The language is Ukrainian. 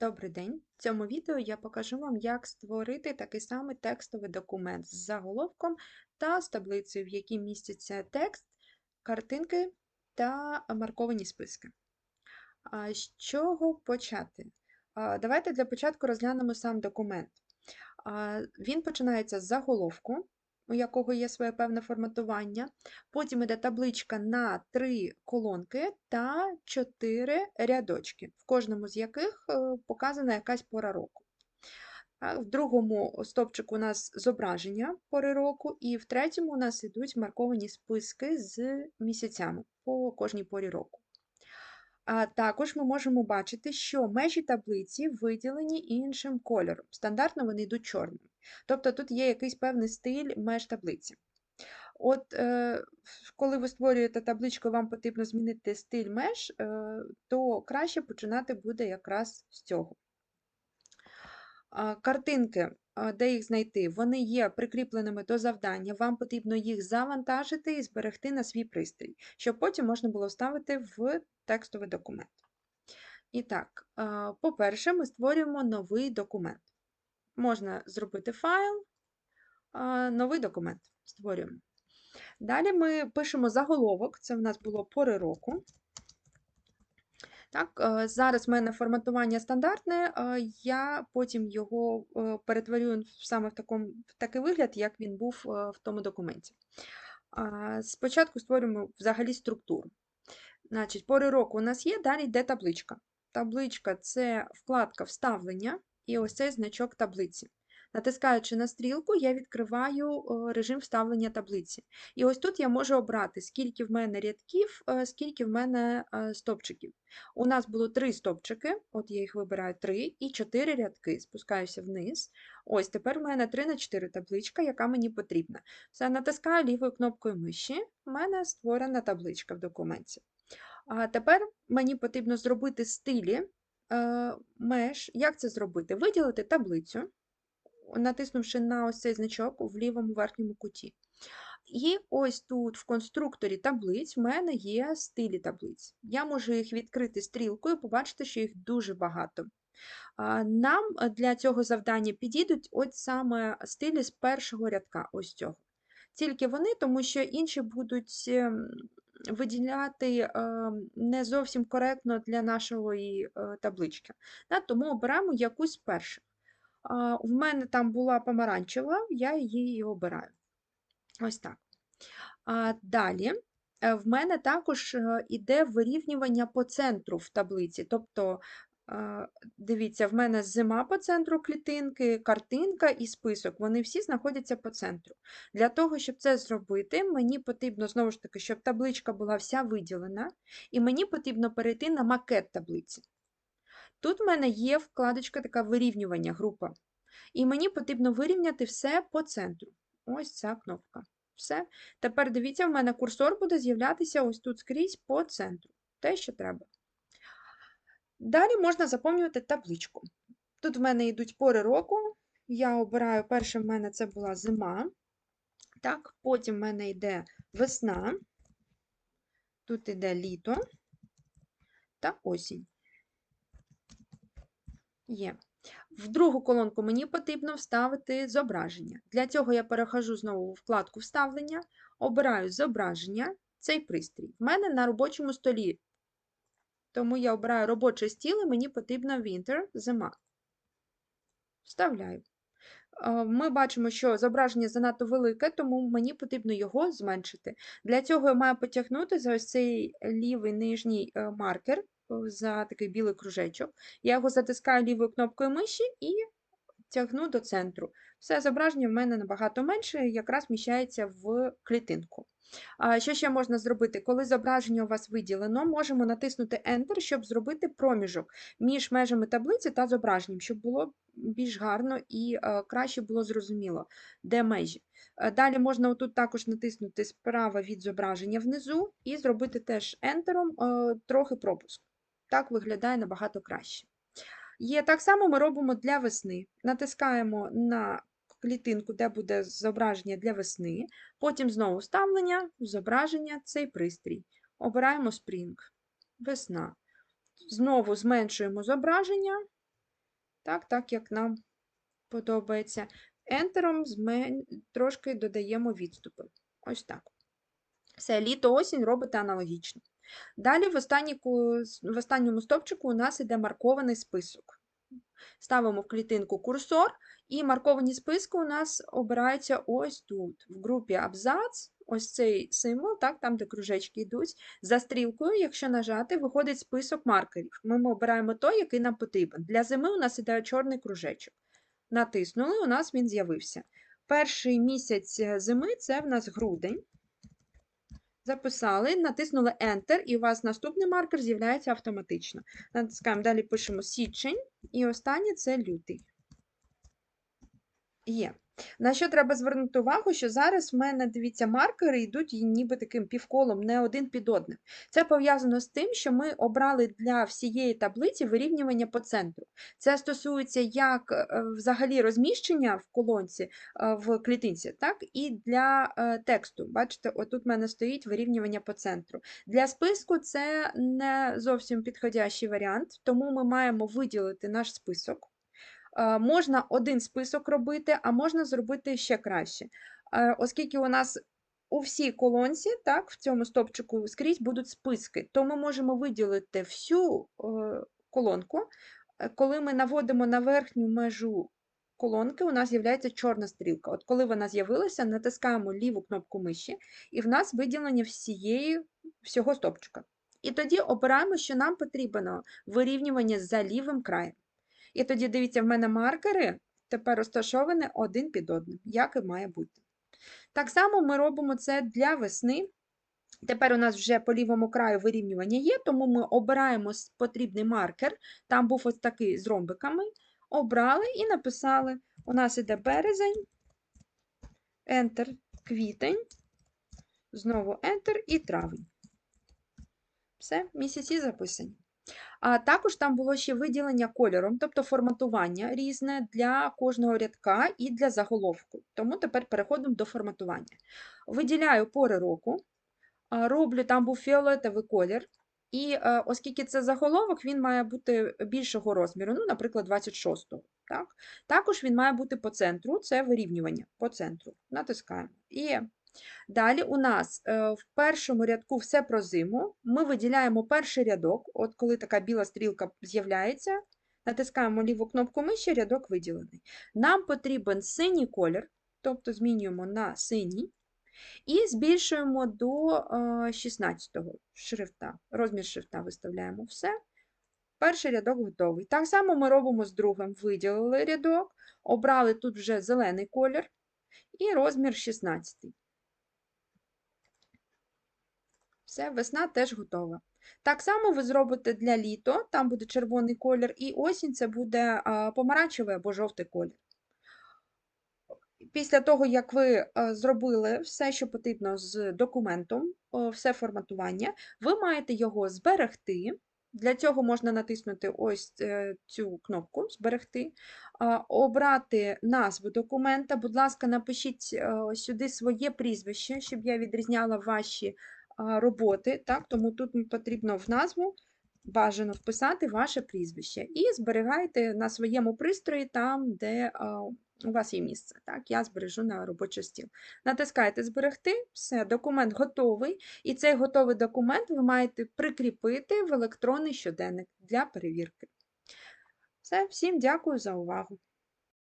Добрий день! В цьому відео я покажу вам, як створити такий самий текстовий документ з заголовком та з таблицею, в якій містяться текст, картинки та марковані списки. З чого почати? Давайте для початку розглянемо сам документ. Він починається з заголовку, у якого є своє певне форматування. Потім йде табличка на три колонки та чотири рядочки, в кожному з яких е, показана якась пора року. В другому стовпчику у нас зображення пори року, і в третьому у нас йдуть марковані списки з місяцями по кожній порі року. А також ми можемо бачити, що межі таблиці виділені іншим кольором. Стандартно вони йдуть чорними. Тобто тут є якийсь певний стиль меж таблиці. От е, коли ви створюєте табличку, вам потрібно змінити стиль меж, е, то краще починати буде якраз з цього. Картинки, де їх знайти, вони є прикріпленими до завдання, вам потрібно їх завантажити і зберегти на свій пристрій, щоб потім можна було вставити в текстовий документ. І так, по-перше, ми створюємо новий документ. Можна зробити файл, новий документ створюємо. Далі ми пишемо заголовок, це в нас було пори року. Так, е, Зараз в мене форматування стандартне, е, я потім його е, перетворюю саме в такому, в такий вигляд, як він був в тому документі. Спочатку створюємо взагалі структуру. Значить, Пори року у нас є, далі йде табличка. Табличка це вкладка вставлення і ось цей значок таблиці. Натискаючи на стрілку, я відкриваю режим вставлення таблиці. І ось тут я можу обрати, скільки в мене рядків, е, скільки в мене е, стопчиків. У нас було три стопчики, от я їх вибираю три, і чотири рядки. Спускаюся вниз. Ось тепер в мене 3 на 4 табличка, яка мені потрібна. Все, натискаю лівою кнопкою миші, в мене створена табличка в документі. А тепер мені потрібно зробити стилі е, меж. Як це зробити? Виділити таблицю натиснувши на ось цей значок в лівому верхньому куті. І ось тут в конструкторі таблиць в мене є стилі таблиць. Я можу їх відкрити стрілкою, побачити, що їх дуже багато. Нам для цього завдання підійдуть ось саме стилі з першого рядка. ось цього. Тільки вони, тому що інші будуть ем, виділяти ем, не зовсім коректно для нашої е, таблички. Тому обираємо якусь першу. В мене там була помаранчева, я її обираю. Ось так. Далі, е, в мене також е, вирівнювання по центру в таблиці. Тобто, дивіться, в мене зима по центру клітинки, картинка і список, вони всі знаходяться по центру. Для того, щоб це зробити, мені потрібно, знову ж таки, щоб табличка була вся виділена, і мені потрібно перейти на макет таблиці. Тут в мене є вкладочка така вирівнювання група. І мені потрібно вирівняти все по центру. Ось ця кнопка. Все. Тепер дивіться, в мене курсор буде з'являтися ось тут скрізь по центру. Те, що треба. Далі можна заповнювати табличку. Тут в мене йдуть пори року. Я обираю, перше в мене це була зима. Так, Потім в мене йде весна, тут йде літо та осінь. Є. В другу колонку мені потрібно вставити зображення. Для цього я перехожу знову в вкладку Вставлення, обираю зображення, цей пристрій. В мене на робочому столі. Тому я обираю робочий стіл і мені потрібно Winter, зима. Вставляю. Е, ми бачимо, що зображення занадто велике, тому мені потрібно його зменшити. Для цього я маю потягнути за ось цей лівий нижній е, маркер за такий білий кружечок. Я його затискаю лівою кнопкою миші і тягну до центру. Все зображення в мене набагато менше, якраз вміщається в клітинку. Що ще можна зробити? Коли зображення у вас виділено, можемо натиснути Enter, щоб зробити проміжок між межами таблиці та зображенням, щоб було більш гарно і краще було зрозуміло, де межі. Далі можна отут також натиснути справа від зображення внизу і зробити теж Enter трохи пропуск. Так виглядає набагато краще. Є так само ми робимо для весни. Натискаємо на клітинку, де буде зображення для весни, потім знову вставлення, зображення, цей пристрій. Обираємо Spring, весна. Знову зменшуємо зображення Так, так, як нам подобається. Ентером змен... трошки додаємо відступи. Ось так. Все, літо, осінь робите аналогічно. Далі в, останній, в останньому стовпчику у нас іде маркований список. Ставимо в клітинку курсор, і марковані списки у нас обираються ось тут, в групі абзац, ось цей символ, так, там, де кружечки йдуть. За стрілкою, якщо нажати, виходить список маркерів. Ми обираємо той, який нам потрібен. Для зими у нас іде чорний кружечок. Натиснули, у нас він з'явився. Перший місяць е, зими це в нас грудень. Записали, натиснули Enter, і у вас наступний маркер з'являється автоматично. Натискаємо, далі пишемо січень, і останнє це лютий. Є. На що треба звернути увагу, що зараз в мене, дивіться, маркери йдуть ніби таким півколом, не один під одним. Це пов'язано з тим, що ми обрали для всієї таблиці вирівнювання по центру. Це стосується як е, взагалі розміщення в колонці, е, в клітинці, так і для е, тексту. Бачите, отут в мене стоїть вирівнювання по центру. Для списку це не зовсім підходящий варіант, тому ми маємо виділити наш список. Е, Можна один список робити, а можна зробити ще краще. Е, Оскільки у нас у всій колонці, так, в цьому стопчику скрізь будуть списки, то ми можемо виділити всю е, колонку. Коли ми наводимо на верхню межу колонки, у нас з'являється чорна стрілка. От коли вона з'явилася, натискаємо ліву кнопку миші, і в нас виділення всієї, всього стопчика. І тоді обираємо, що нам потрібно вирівнювання за лівим краєм. І тоді дивіться, в мене маркери тепер розташовані один під одним, як і має бути. Так само ми робимо це для весни. Тепер у нас вже по лівому краю вирівнювання є, тому ми обираємо потрібний маркер. Там був ось такий з ромбиками. Обрали і написали: у нас іде березень, Enter, квітень, знову Enter і травень. Все, місяці записані. А також там було ще виділення кольором, тобто форматування різне для кожного рядка і для заголовку. Тому тепер переходимо до форматування. Виділяю пори року, роблю там був фіолетовий колір. І е, оскільки це заголовок, він має бути більшого розміру, ну, наприклад, 26-го. Так? Також він має бути по центру, це вирівнювання по центру. Натискаємо. І Далі у нас е, в першому рядку все про зиму. Ми виділяємо перший рядок, от коли така біла стрілка з'являється, натискаємо ліву кнопку миші, рядок виділений. Нам потрібен синій колір, тобто змінюємо на синій, і збільшуємо до 16-го шрифта. Розмір шрифта виставляємо все. Перший рядок готовий. Так само ми робимо з другим. Виділили рядок, обрали тут вже зелений колір і розмір 16. Все, весна теж готова. Так само ви зробите для літо, там буде червоний колір, і осінь це буде помаранчевий або жовтий колір. Після того, як ви зробили все, що потрібно з документом, все форматування, ви маєте його зберегти. Для цього можна натиснути ось е, цю кнопку Зберегти, обрати назву документа. Будь ласка, напишіть е, сюди своє прізвище, щоб я відрізняла ваші роботи, так? тому тут потрібно в назву бажано вписати ваше прізвище і зберігайте на своєму пристрої там, де у вас є місце. Так? Я збережу на робочий стіл. Натискаєте Зберегти, все, документ готовий, і цей готовий документ ви маєте прикріпити в електронний щоденник для перевірки. Все, всім дякую за увагу.